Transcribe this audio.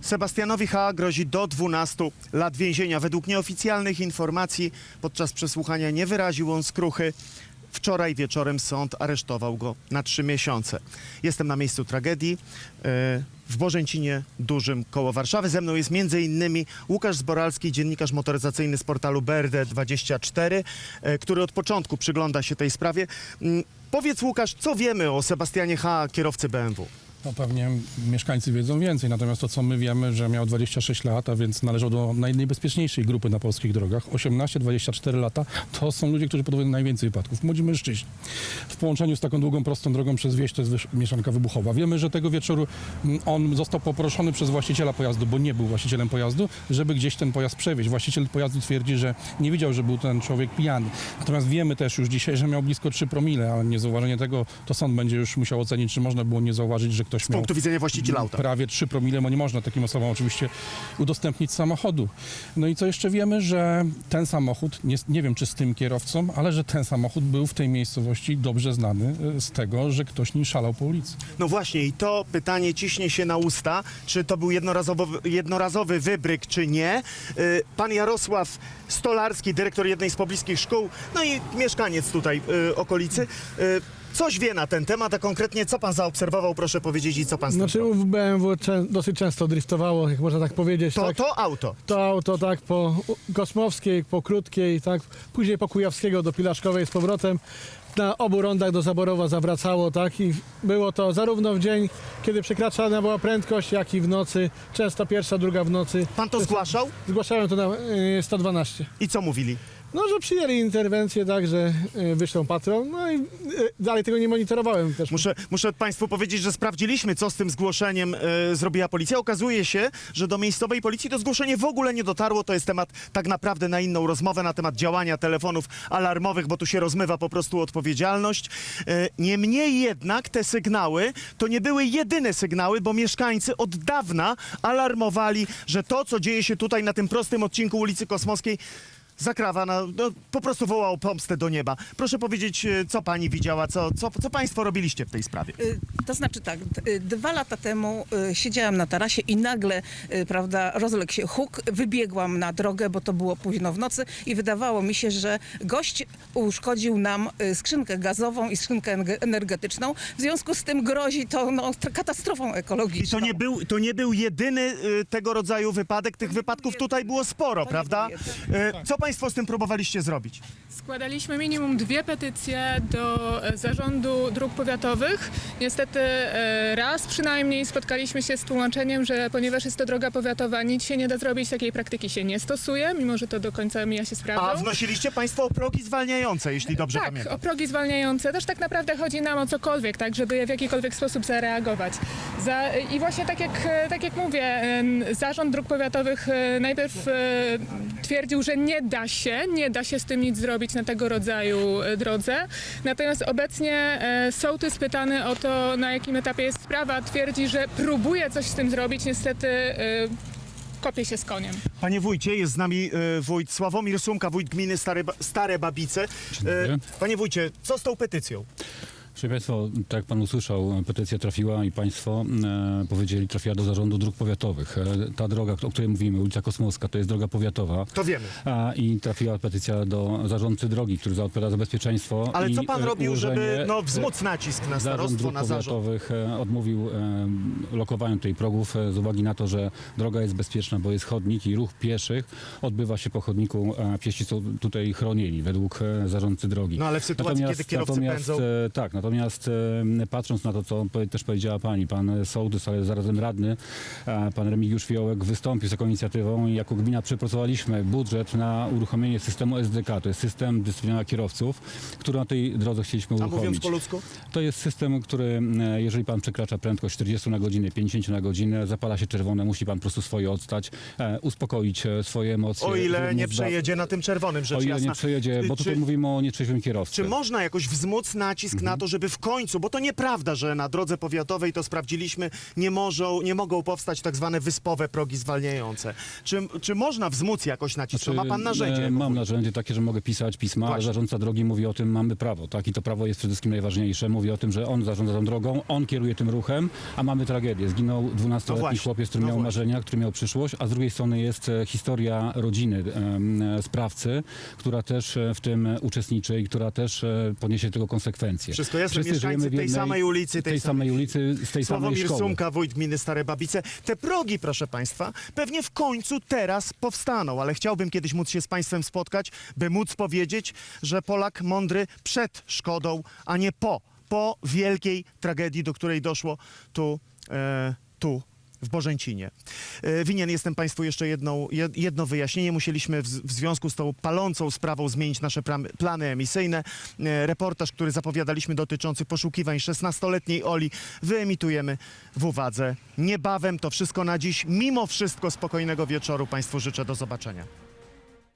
Sebastianowi H. grozi do 12 lat więzienia. Według nieoficjalnych informacji podczas przesłuchania nie wyraził on skruchy. Wczoraj wieczorem sąd aresztował go na trzy miesiące. Jestem na miejscu tragedii e, w Bożęcinie Dużym koło Warszawy. Ze mną jest m.in. Łukasz Zboralski, dziennikarz motoryzacyjny z portalu BRD24, e, który od początku przygląda się tej sprawie. Mm, Powiedz Łukasz, co wiemy o Sebastianie H., kierowcy BMW? No pewnie mieszkańcy wiedzą więcej, natomiast to co my wiemy, że miał 26 lat, a więc należał do naj- najbezpieczniejszej grupy na polskich drogach. 18-24 lata to są ludzie, którzy podejmują najwięcej wypadków. Młodzi mężczyźni. W połączeniu z taką długą, prostą drogą przez wieś to jest mieszanka wybuchowa. Wiemy, że tego wieczoru mm, on został poproszony przez właściciela pojazdu, bo nie był właścicielem pojazdu, żeby gdzieś ten pojazd przewieźć. Właściciel pojazdu twierdzi, że nie widział, że był ten człowiek pijany. Natomiast wiemy też już dzisiaj, że miał blisko 3 promile, ale niezauważenie tego to sąd będzie już musiał ocenić, czy można było nie zauważyć, że ktoś Z miał punktu widzenia właściciela auta. prawie 3 promile, bo nie można takim osobom oczywiście udostępnić samochodu. No i co jeszcze wiemy, że ten samochód, nie, nie wiem czy z tym kierowcą, ale że ten samochód był w tej miejscowości dobrze znany e, z tego, że ktoś nim szalał po ulicy. No właśnie i to pytanie ciśnie się na usta, czy to był jednorazowy, jednorazowy wybryk, czy nie. Y, Pan Jarosław Stolarski, dyrektor jednej z pobliskich szkół, no i mieszkaniec tutaj y, okolicy, y, coś wie na ten temat, a konkretnie co pan zaobserwował, proszę powiedzieć i co pan Znaczy w BMW czę- dosyć często driftowało, jak można tak powiedzieć. To, tak? to auto. to auto tak po U- Kosmowskiej, po Krótkiej, tak, później po Kujawskiego do Pilaszkowej z powrotem. Na obu rondach do Zaborowa zawracało, tak, i było to zarówno w dzień, kiedy przekraczana była prędkość, jak i w nocy, często pierwsza, druga w nocy. Pan to zgłaszał Zgłaszałem to na y, 112. i co mówili? No, że przyjęli interwencję, tak, że y, wyślą patrol, no i y, dalej tego nie monitorowałem też. Muszę, muszę Państwu powiedzieć, że sprawdziliśmy, co z tym zgłoszeniem e, zrobiła policja. Okazuje się, że do miejscowej policji to zgłoszenie w ogóle nie dotarło. To jest temat tak naprawdę na inną rozmowę, na temat działania telefonów alarmowych, bo tu się rozmywa po prostu odpowiedzialność. E, niemniej jednak te sygnały to nie były jedyne sygnały, bo mieszkańcy od dawna alarmowali, że to, co dzieje się tutaj na tym prostym odcinku ulicy Kosmowskiej, zakrawa, na, no, po prostu wołał pomstę do nieba. Proszę powiedzieć, e, co pani widziała, co, co, co państwo robiliście w tej sprawie? Y, To znaczy tak, d- y, dwa lata temu y, siedziałam na tarasie i nagle, y, prawda, rozległ się huk, wybiegłam na drogę, bo to było późno w nocy i wydawało mi się, że gość uszkodził nam y, skrzynkę gazową i skrzynkę enge- energetyczną. W związku z tym grozi to no, t- katastrofą I ekologiczną. to nie, był, to nie był jedyny y, tego rodzaju wypadek. Tych wypadków tutaj było sporo, prawda? Y, co państwo z tym próbowaliście zrobić? Składaliśmy minimum dwie petycje do e, zarządu dróg powiatowych. Niestety e, raz przynajmniej spotkaliśmy się z tłumaczeniem, że ponieważ jest to droga powiatowa, nic się nie da zrobić, takiej praktyki się nie stosuje, mimo że to do końca mija się z A wnosiliście państwo o progi zwalniające, jeśli dobrze tak, pamiętam. o progi zwalniające. Też tak naprawdę chodzi nam o cokolwiek, tak, żeby w jakikolwiek sposób zareagować. Za, I właśnie tak jak, e, tak jak mówię, zarząd dróg powiatowych e, najpierw e, twierdził, że nie da się, nie da się z tym nic zrobić na tego rodzaju e, drodze. Natomiast obecnie e, sołtys pytany o to, na jakim etapie jest sprawa, twierdzi, że próbuje coś z tym zrobić. Niestety e, kopie się z koniem. Panie wójcie, jest z nami wójt Sławomir Sumka, wójt gminy Stare, Stare Babice. panie wójcie, co z tą petycją? Proszę Państwa, tak jak Pan usłyszał, petycja trafiła i Państwo e, powiedzieli, trafiła do zarządu dróg powiatowych. E, ta droga, o której mówimy, ulica Kosmowska, to jest droga powiatowa. To wiemy. A, I trafiła petycja do zarządcy drogi, który odpowiada za bezpieczeństwo. Ale i, co pan e, robił, żeby no, wzmóc nacisk na Zarząd starostwo, dróg na zarząd? powiatowych e, odmówił e, lokowaniu tej progów e, z uwagi na to, że droga jest bezpieczna, bo jest chodnik i ruch pieszych odbywa się po chodniku, a piesi są tutaj chronieni według e, zarządcy drogi. No ale w sytuacji, kiedy kierowcy natomiast, pędzą... e, Tak, natomiast e, patrząc na to, co też powiedziała pani, pan sołtys, ale zarazem radny, pan Remigiusz Fiołek wystąpił z taką inicjatywą i jako gmina przepracowaliśmy budżet na uruchomienie systemu SDK, to jest system dyscyplinowania kierowców, który na tej drodze chcieliśmy A uruchomić. mówiąc po ludzku? To jest system, który e, jeżeli pan przekracza prędkość 40 na godzinę, 50 na godzinę, zapala się czerwone, musi pan po prostu swoje odstać, e, uspokoić swoje emocje. O ile nie przejedzie na tym czerwonym, rzecz O ile jasna. nie przejedzie, bo tutaj Czy- mówimy o nietrzeźwym kierowcy. Czy można jakoś wzmóc nacisk Mhm. na to, żeby w końcu, bo to nieprawda, że na drodze powiatowej to sprawdziliśmy, nie, możą, nie mogą powstać tak zwane wyspowe progi zwalniające. Czy, czy można wzmóc jakoś nacisk? Znaczy, ma pan narzędzie? e, Mam narzędzie takie, że mogę pisać pisma, ale Właśnie. zarządca drogi mówi o tym, mamy prawo, tak? I to prawo jest przede wszystkim najważniejsze. Mówi o tym, że on zarządza tą drogą, on kieruje tym ruchem, a mamy tragedię. Zginął 12-letni No właśnie, chłopiec, który no miał właśnie. marzenia, który miał przyszłość, a z drugiej strony jest e, historia rodziny em, e, sprawcy, która też e, w tym e, uczestniczy i która też e, poniesie tego konsekwencje. Wszystko jasne, Wszyscy mieszkańcy żyjemy w tej jednej- samej ulicy, tej tej samej samej- ulicy, z tej samej Sławomir szkoły. Sumka, wójt gminy Stare Babice. Te progi, proszę Państwa, pewnie w końcu teraz powstaną, ale chciałbym kiedyś móc się z Państwem spotkać, by móc powiedzieć, że Polak mądry przed szkodą, a nie po. Po wielkiej tragedii, do której doszło tu, e, tu w Bożęcinie. E, winien jestem Państwu jeszcze jedną, jed, jedno wyjaśnienie. Musieliśmy w, w związku z tą palącą sprawą zmienić nasze plany emisyjne. E, reportaż, który zapowiadaliśmy dotyczący poszukiwań 16-letniej Oli, wyemitujemy w uwadze niebawem. To wszystko na dziś. Mimo wszystko spokojnego wieczoru Państwu życzę. Do zobaczenia.